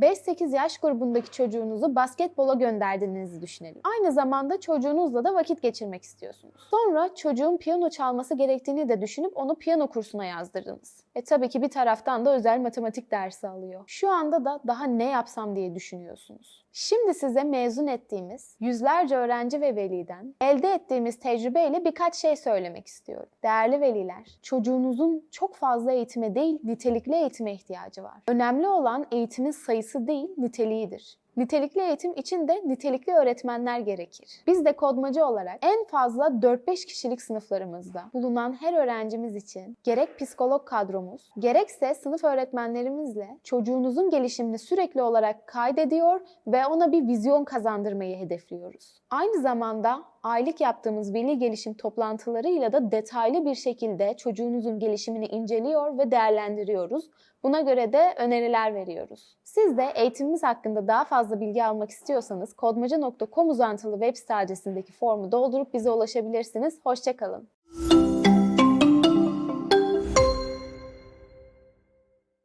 5-8 yaş grubundaki çocuğunuzu basketbola gönderdiğinizi düşünelim. Aynı zamanda çocuğunuzla da vakit geçirmek istiyorsunuz. Sonra çocuğun piyano çalması gerektiğini de düşünüp onu piyano kursuna yazdırdınız. E tabii ki bir taraftan da özel matematik dersi alıyor. Şu anda da daha ne yapsam diye düşünüyorsunuz. Şimdi size mezun ettiğimiz yüzlerce öğrenci ve veliden elde ettiğimiz tecrübeyle birkaç şey söylemek istiyorum. Değerli veliler, çocuğunuzun çok fazla eğitime değil, nitelikli eğitime ihtiyacı var. Önemli olan eğitimin sayısı değil, niteliğidir. Nitelikli eğitim için de nitelikli öğretmenler gerekir. Biz de kodmacı olarak en fazla 4-5 kişilik sınıflarımızda bulunan her öğrencimiz için gerek psikolog kadromuz, gerekse sınıf öğretmenlerimizle çocuğunuzun gelişimini sürekli olarak kaydediyor ve ona bir vizyon kazandırmayı hedefliyoruz. Aynı zamanda aylık yaptığımız veli gelişim toplantılarıyla da detaylı bir şekilde çocuğunuzun gelişimini inceliyor ve değerlendiriyoruz. Buna göre de öneriler veriyoruz. Siz de eğitimimiz hakkında daha fazla bilgi almak istiyorsanız kodmaca.com uzantılı web site adresindeki formu doldurup bize ulaşabilirsiniz. Hoşçakalın.